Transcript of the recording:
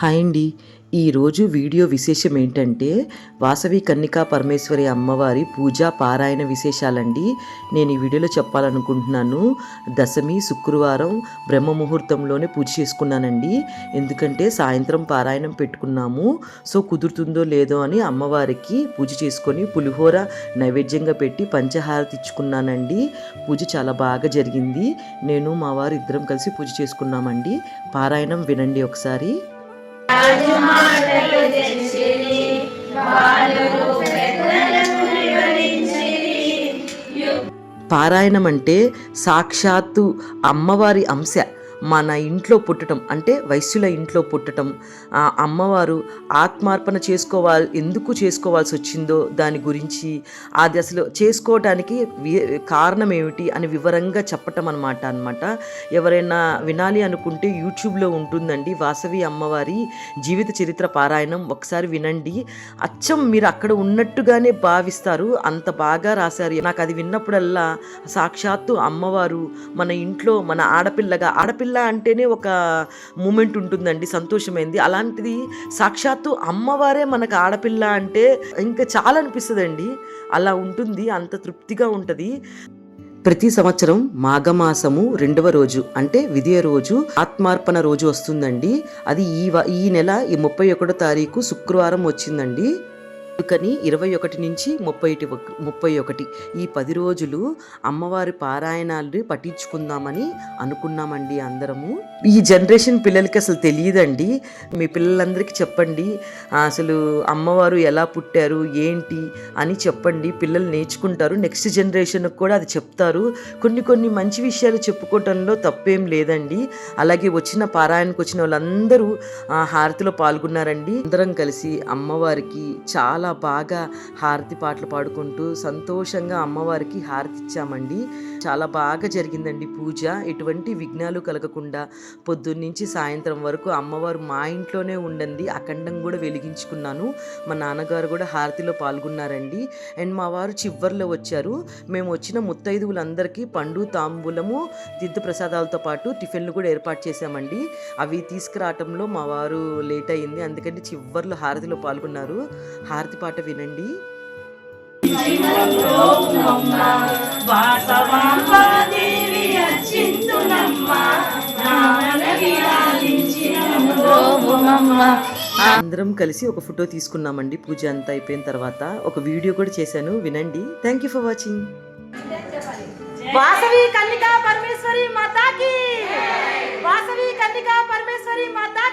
Hi అండి. ఈరోజు video విశేషం ఏంటంటే వాసవి కన్నికా పరమేశ్వరి అమ్మవారి పూజ పారాయణ విశేషాలండి. నేను ఈ వీడియోలో చెప్పాలనుకుంటున్నాను. దశమి శుక్రవారం బ్రహ్మ ముహూర్తంలోనే పూజ చేసుకున్నానండి. ఎందుకంటే సాయంత్రం పారాయణం పెట్టుకున్నాము. సో కుదురుతుందో లేదో అని అమ్మవారికి పూజ చేసుకొని పులిహోర నైవేద్యంగా పెట్టి పంచహారతి ఇచ్చుకున్నానండి. పూజ చాలా బాగా జరిగింది. నేను మా వారు ఇద్దరం కలిసి పూజ చేసుకున్నామండి. పారాయణం వినండి ఒకసారి. పారాయణం అంటే సాక్షాత్తు అమ్మవారి అంశ. మన ఇంట్లో పుట్టడం అంటే వైశ్యుల ఇంట్లో పుట్టడం ఆ అమ్మవారు ఆత్మార్పణ చేసుకోవాలి ఎందుకు చేసుకోవాల్సి వచ్చిందో దాని గురించి అది అసలు చేసుకోవడానికి కారణం ఏమిటి అని వివరంగా చెప్పటం అనమాట అనమాట ఎవరైనా వినాలి అనుకుంటే యూట్యూబ్లో ఉంటుందండి వాసవి అమ్మవారి జీవిత చరిత్ర పారాయణం. ఒకసారి వినండి. అచ్చం మీరు అక్కడ ఉన్నట్టుగానే భావిస్తారు. అంత బాగా రాశారు. నాకు అది విన్నప్పుడల్లా సాక్షాత్తు అమ్మవారు మన ఇంట్లో మన ఆడపిల్లగా ఆడపిల్ల అంటేనే ఒక మూమెంట్ ఉంటుందండి సంతోషమైంది. అలాంటిది సాక్షాత్తు అమ్మవారే మనకు ఆడపిల్ల అంటే ఇంకా చాలా అనిపిస్తుందండి. అలా ఉంటుంది అంత తృప్తిగా ఉంటుంది. ప్రతి సంవత్సరం మాఘమాసము రెండవ రోజు అంటే విదయ రోజు ఆత్మార్పణ రోజు వస్తుందండి. అది ఈ వ- ఈ నెల ఈ ముప్పై ఒకటో తారీఖు శుక్రవారం వచ్చిందండి. అందుకని ఇరవై ఒకటి నుంచి ముప్పై ఒక- ముప్పై ఒకటి ఈ పది రోజులు అమ్మవారి పారాయణాలు పఠించుకుందామని అనుకున్నామండి అందరము. ఈ జనరేషన్ పిల్లలకి అసలు తెలియదండి. మీ పిల్లలందరికీ చెప్పండి అసలు అమ్మవారు ఎలా పుట్టారు ఏంటి అని చెప్పండి. పిల్లలు నేర్చుకుంటారు నెక్స్ట్ జనరేషన్కి కూడా అది చెప్తారు. కొన్ని కొన్ని మంచి విషయాలు చెప్పుకోవటంలో తప్పేం లేదండి. అలాగే వచ్చిన పారాయణకు వచ్చిన వాళ్ళందరూ హారతిలో పాల్గొన్నారండి. అందరం కలిసి అమ్మవారికి చాలా బాగా హారతి పాటలు పాడుకుంటూ సంతోషంగా అమ్మవారికి హారతి ఇచ్చామండి చాలా బాగా జరిగిందండి పూజ. ఎటువంటి విఘ్నాలు కలగకుండా పొద్దున్నుంచి సాయంత్రం వరకు అమ్మవారు మా ఇంట్లోనే ఉండండి. అఖండం కూడా వెలిగించుకున్నాను. మా నాన్నగారు కూడా హారతిలో పాల్గొన్నారండి. అండ్ మా వారు చివర్లో వచ్చారు. మేము వచ్చిన ముత్తైదువులందరికీ పండు తాంబూలము తిద్దు ప్రసాదాలతో పాటు టిఫిన్లు కూడా ఏర్పాటు చేశామండి. అవి తీసుకురావటంలో మా వారు లేట్ అయింది. అందుకని చివరిలో హారతిలో పాల్గొన్నారు. హారతి పాట వినండి. అందరం కలిసి ఒక ఫోటో తీసుకున్నామండి. పూజ అంతా అయిపోయిన తర్వాత ఒక వీడియో కూడా చేశాను. వినండి. Thank you for watching Vasavi Kannika Parameshwari మాతాకి. వాసవి కన్నికా పరమేశ్వరి మాతాకి.